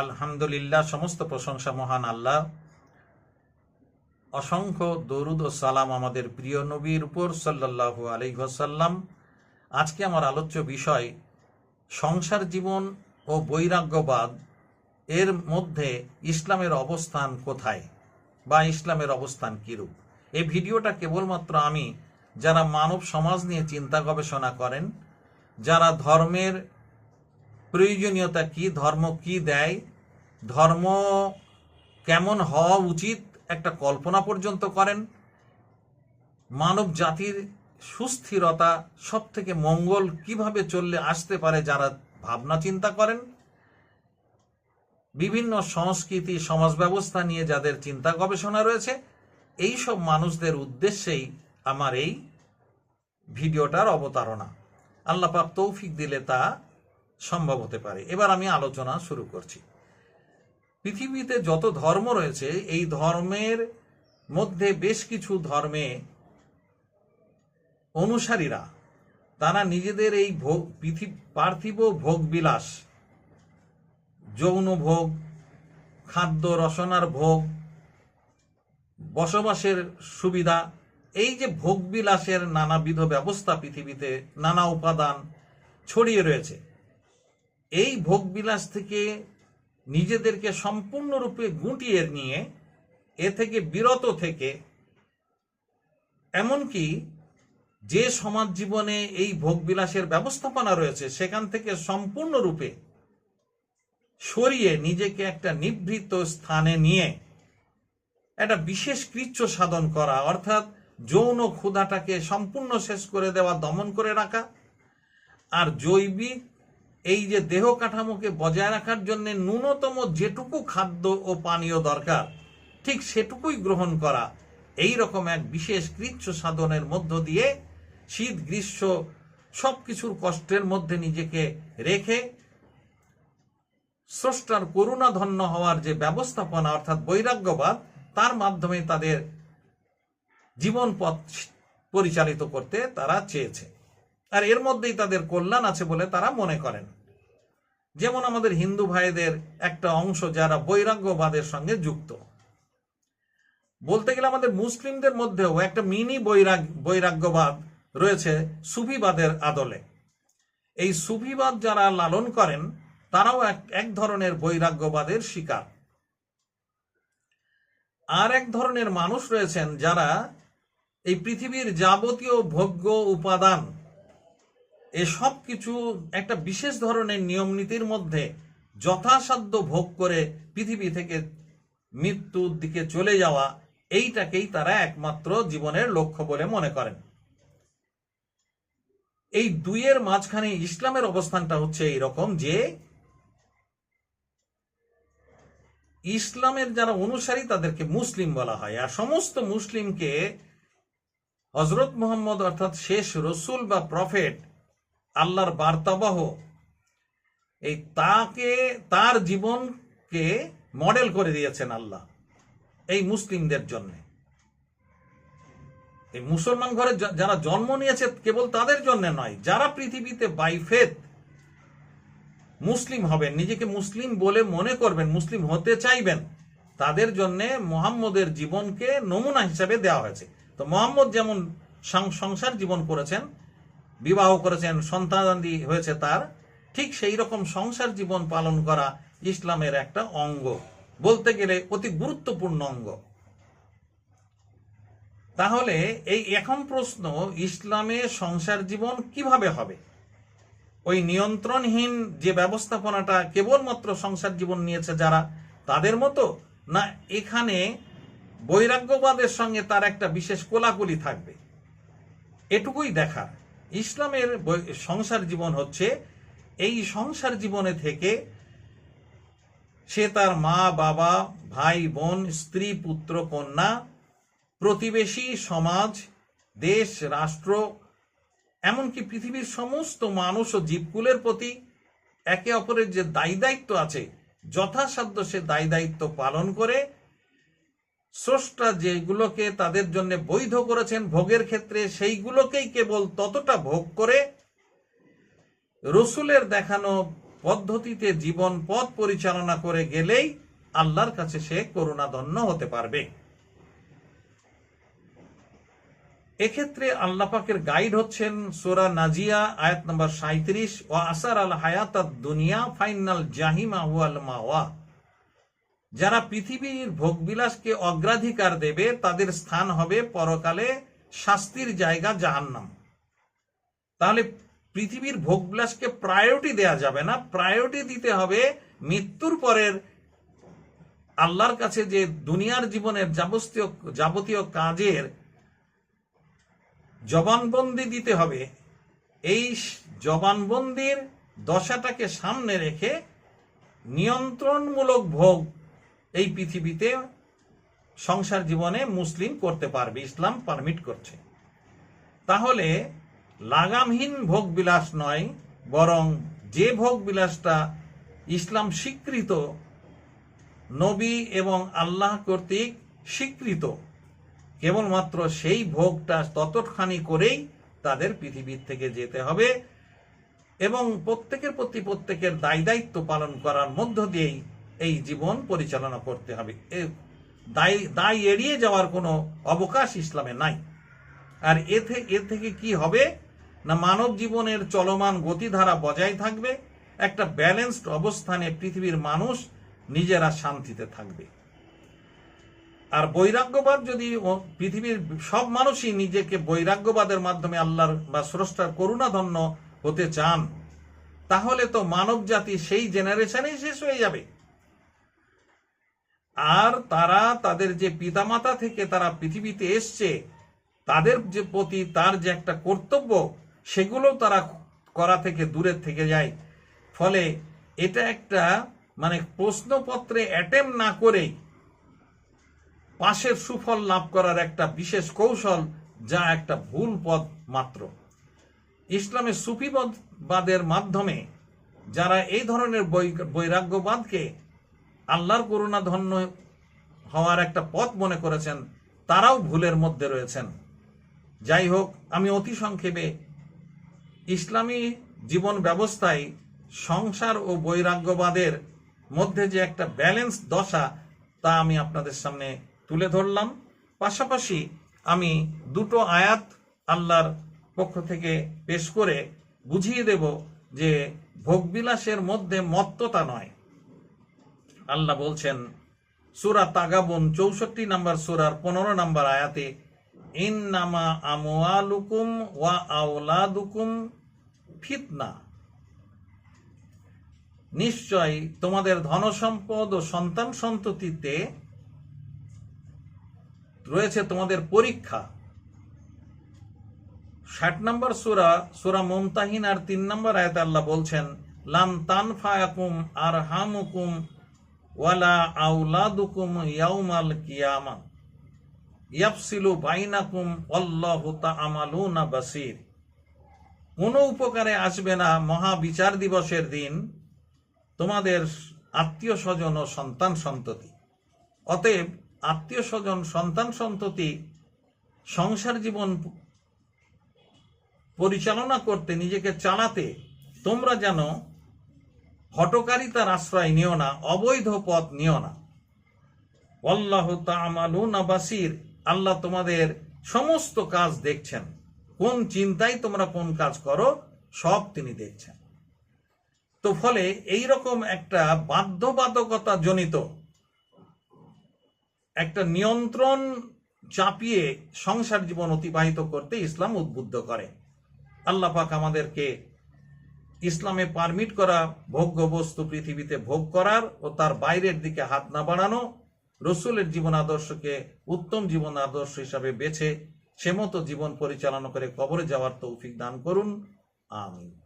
আলহামদুলিল্লাহ, সমস্ত প্রশংসা মহান আল্লাহ। অসংখ্য দরুদ ও সালাম আমাদের প্রিয় নবীর উপর সাল্লাহ আলাইসাল্লাম আজকে আমার আলোচ্য বিষয়, সংসার জীবন ও বৈরাগ্যবাদ, এর মধ্যে ইসলামের অবস্থান কোথায় বা ইসলামের অবস্থান কিরূপ? এই ভিডিওটা কেবলমাত্র আমি, যারা মানব সমাজ নিয়ে চিন্তা গবেষণা করেন, যারা ধর্মের প্রয়োজনীয়তা কি, ধর্ম কি দেয়, ধর্ম কেমন হওয়া উচিত, একটা কল্পনা পর্যন্ত করেন। মানব জাতির সুস্থিরতা সব থেকে মঙ্গল কীভাবে চললে আসতে পারে যারা ভাবনা চিন্তা করেন। বিভিন্ন সংস্কৃতি, সমাজ ব্যবস্থা নিয়ে যাদের চিন্তা গবেষণা রয়েছে এই সব মানুষদের উদ্দেশ্যেই আমার এই ভিডিওটার অবতারণা। আল্লাপাক তৌফিক দিলে তা সম্ভব হতে পারে। এবার আমি আলোচনা শুরু করছি। পৃথিবীতে যত ধর্ম রয়েছে, এই ধর্মের মধ্যে বেশ কিছু ধর্মে অনুসারীরা, তারা নিজেদের এই ভোগ পার্থিব ভোগ বিলাস যৌন ভোগ খাদ্য রসনার ভোগ, বসবাসের সুবিধা, এই যে ভোগ বিলাসের নানাবিধ ব্যবস্থা পৃথিবীতে, নানা উপাদান ছড়িয়ে রয়েছে। এই ভোগবিলাস থেকে নিজেদেরকে সম্পূর্ণরূপে গুটিয়ে নিয়ে, এ থেকে বিরত থেকে, এমনকি যে সমাজ জীবনে এই ভোগবিলাসের ব্যবস্থাপনা রয়েছে, সেখান থেকে সম্পূর্ণরূপে সরিয়ে নিজেকে একটা নিভৃত স্থানে নিয়ে একটা বিশেষ কৃচ্ছ সাধন করা, অর্থাৎ যৌন ক্ষুধাটাকে সম্পূর্ণ শেষ করে দেওয়া, দমন করে রাখা, আর জৈবিক এই যে দেহ কাঠামোকে বজায় রাখার জন্য ন্যূনতম যেটুকু খাদ্য ও পানীয় দরকার, ঠিক সেটুকুই গ্রহণ করা, এই রকম এক বিশেষ কৃচ্ছ সাধনের মধ্য দিয়ে শীত, গ্রীষ্ম সব কিছুর কষ্টের মধ্যে নিজেকে রেখে স্রষ্টার করুণাধন্য হওয়ার যে ব্যবস্থাপনা, অর্থাৎ বৈরাগ্যবাদ, তার মাধ্যমে তাদের জীবন পথ পরিচালিত করতে তারা চেয়েছে। আর এর মধ্যেই তাদের কল্যাণ আছে বলে তারা মনে করেন। যেমন আমাদের হিন্দু ভাইদের একটা অংশ যারা বৈরাগ্যবাদের সঙ্গে যুক্ত। বলতে গেলে আমাদের মুসলিমদের মধ্যেও একটা মিনি বৈরাগ বৈরাগ্যবাদ রয়েছে সুফিবাদের আদলে। এই সুফিবাদ যারা লালন করেন, তারাও এক ধরনের বৈরাগ্যবাদের শিকার। আর এক ধরনের মানুষ রয়েছেন যারা এই পৃথিবীর যাবতীয় ভোগ্য উপাদান এসব কিছু একটা বিশেষ ধরনের নিয়ম নীতির মধ্যে যথাসাধ্য ভোগ করে পৃথিবী থেকে মৃত্যুর দিকে চলে যাওয়া, এইটাকেই তারা একমাত্র জীবনের লক্ষ্য বলে মনে করেন। এই দুইয়ের মাঝখানে ইসলামের অবস্থানটা হচ্ছে এইরকম যে, ইসলামের যারা অনুসারী তাদেরকে মুসলিম বলা হয়। আর সমস্ত মুসলিমকে হজরত মোহাম্মদ অর্থাৎ শেষ রসুল বা প্রফেট আল্লাহর বার্তাবাহ, এই তাকে, তার জীবনকে মডেল করে দিয়েছেন আল্লাহ, এই মুসলিমদের জন্য। এই মুসলমান ঘরে যারা জন্ম নিয়েছে কেবল তাদের জন্য নয়, যারা পৃথিবীতে বাইফেদ মুসলিম হবেন, নিজেকে মুসলিম বলে মনে করবেন, মুসলিম হতে চাইবেন, তাদের জন্য মোহাম্মদের জীবনকে নমুনা হিসাবে দেওয়া হয়েছে। তো মোহাম্মদ যেমন সংসার জীবন করেছেন বিবাহ করেছেন সন্তানাদি হয়েছে তার, ঠিক সেই রকম সংসার জীবন পালন করা ইসলামের একটা অঙ্গ। বলতে গেলে অতি গুরুত্বপূর্ণ অঙ্গ। তাহলে এই এখন প্রশ্ন, ইসলামে সংসার জীবন কীভাবে হবে? ওই নিয়ন্ত্রণহীন যে ব্যবস্থাপনাটা কেবলমাত্র সংসার জীবন নিয়েছে যারা, তাদের মতো? না এখানে বৈরাগ্যবাদের সঙ্গে তার একটা বিশেষ কোলাকুলি থাকবে? এটুকুই দেখার। ইসলামের সংসার জীবন হচ্ছে, এই সংসার জীবনে থেকে সে তার মা, বাবা, ভাই, বোন, স্ত্রী, পুত্র, কন্যা, প্রতিবেশী, সমাজ, দেশ, রাষ্ট্র, এমনকি পৃথিবীর সমস্ত মানুষ ও জীবকুলের প্রতি একে অপরের যে দায়ী দায়িত্ব আছে, যথাসাধ্য সে দায়ী দায়িত্ব পালন করে স্রষ্টা যেগুলোকে তাদের জন্য বৈধ করেছেন, ভোগের ক্ষেত্রে সেইগুলোকেই কেবল ততটা ভোগ করে রসুলের দেখানো পদ্ধতিতে জীবন পথ পরিচালনা করে গেলেই আল্লাহর কাছে সে করুণাধন্য হতে পারবে। এক্ষেত্রে আল্লাহ পাকের গাইড হচ্ছেন সোরা নাজিয়া, আয়াত নম্বর সাঁত্রিশ ও আসার আল হায়াত দুনিয়া ফাইনাল জাহিমা হুয়াল মাওয়া। যারা পৃথিবীর ভোগবিলাসকে অগ্রাধিকার দেবে, তাদের স্থান হবে পরকালে শাস্তির জায়গা জাহান্নাম। তাহলে পৃথিবীর ভোগবিলাসকে প্রায়োরিটি দেয়া যাবে না। প্রায়োরিটি দিতে হবে মৃত্যুর পরের আল্লাহর কাছে যে দুনিয়ার জীবনের যাবতীয় যাবতীয় কাজের জবানবন্দি দিতে হবে, এই জবানবন্দির দশাটাকে সামনে রেখে নিয়ন্ত্রণমূলক ভোগ এই পৃথিবীতে সংসার জীবনে মুসলিম করতে পারবে, ইসলাম পারমিট করছে। তাহলে লাগামহীন ভোগ বিলাস নয়, বরং যে ভোগ বিলাসটা ইসলাম স্বীকৃত, নবী এবং আল্লাহ কর্তৃক স্বীকৃত, কেবলমাত্র সেই ভোগটা ততখানি করেই তাদের পৃথিবীর থেকে যেতে হবে এবং প্রত্যেকের প্রতি প্রত্যেকের দায় দায়িত্ব পালন করার মধ্য দিয়েই এই জীবন পরিচালনা করতে হবে। এ দায় দায় এড়িয়ে যাওয়ার কোনো অবকাশ ইসলামে নাই। আর এ থেকে এ থেকে কি হবে? না মানব জীবনের চলমান গতিধারা বজায় থাকবে, একটা ব্যালেন্সড অবস্থানে পৃথিবীর মানুষ নিজেরা শান্তিতে থাকবে। আর বৈরাগ্যবাদ যদি পৃথিবীর সব মানুষই নিজেকে বৈরাগ্যবাদের মাধ্যমে আল্লাহর বা স্রষ্টার করুণাধন্য হতে চান, তাহলে তো মানব জাতি সেই জেনারেশনেই শেষ হয়ে যাবে। আর তারা তাদের যে পিতামাতা থেকে তারা পৃথিবীতে এসছে, তাদের যে প্রতি তার যে একটা কর্তব্য, সেগুলো তারা করা থেকে দূরে থেকে যায়। ফলে এটা একটা মানে প্রশ্নপত্রে অ্যাটেম্প না করেই পাশের সুফল লাভ করার একটা বিশেষ কৌশল, যা একটা ভুল পথ মাত্র। ইসলামের সুফিবাদের মাধ্যমে যারা এই ধরনের বৈরাগ্যবাদকে আল্লাহর করুণা ধন্য হওয়ার একটা পথ মনে করেছেন, তারাও ভুলের মধ্যে রয়েছেন। যাই হোক, আমি অতি সংক্ষেপে ইসলামী জীবন ব্যবস্থায় সংসার ও বৈরাগ্যবাদের মধ্যে যে একটা ব্যালেন্স দশা, তা আমি আপনাদের সামনে তুলে ধরলাম। পাশাপাশি আমি দুটো আয়াত আল্লাহর পক্ষ থেকে পেশ করে বুঝিয়ে দেব যে ভোগবিলাসের মধ্যে মত্ততা নয়। আল্লাহ বলছেন, সুরা তাগাবন চৌষট্টি নাম্বার সুরার পনেরো নাম্বার আয়াতে ইন নামা আমোয়ালুকুম ওয়া আওলাদুকুম ফিতনা। নিশ্চয় তোমাদের ধনসম্পদ ও সন্তান সন্ততিতে রয়েছে তোমাদের পরীক্ষা। ষাট নম্বর সুরা সুরা মুমতাহিন আর তিন নম্বর আয়াতে আল্লাহ বলছেন লাম তানফায়াকুম আর হামুকুম ওয়ালা আউলাদুকুম ইয়াউমাল কিয়ামা ইয়াফসিলু বাইনাকুম আল্লাহু তাআমালুনা বাসির। কোনো উপকারে আসবে না মহা বিচার দিবসের দিন তোমাদের আত্মীয় স্বজন ও সন্তান সন্ততি। অতএব আত্মীয় স্বজন, সন্তান সন্ততি সংসার জীবন পরিচালনা করতে, নিজেকে চালাতে তোমরা যেন হটকারিতার আশ্রয় নিও না, অবৈধ পথ নিও না। আল্লাহ তামালুনা বাসির, আল্লাহ তোমাদের সমস্ত কাজ দেখছেন। কোন চিন্তায় তোমরা কোন কাজ করো, সব তিনি দেখছেন। তো ফলে এই রকম একটা বাধ্যবাধকতা জনিত একটা নিয়ন্ত্রণ চাপিয়ে সংসার জীবন অতিবাহিত করতে ইসলাম উদ্বুদ্ধ করে। আল্লাহ পাক আমাদেরকে ইসলামে পারমিট করা ভোগ্য বস্তু পৃথিবীতে ভোগ করার ও তার বাইরের দিকে হাত না বাড়ানো রসুলের জীবন আদর্শকে উত্তম জীবন আদর্শ হিসাবে বেছে সে মতো জীবন পরিচালনা করে কবরে যাওয়ার তৌফিক দান করুন। আমিন।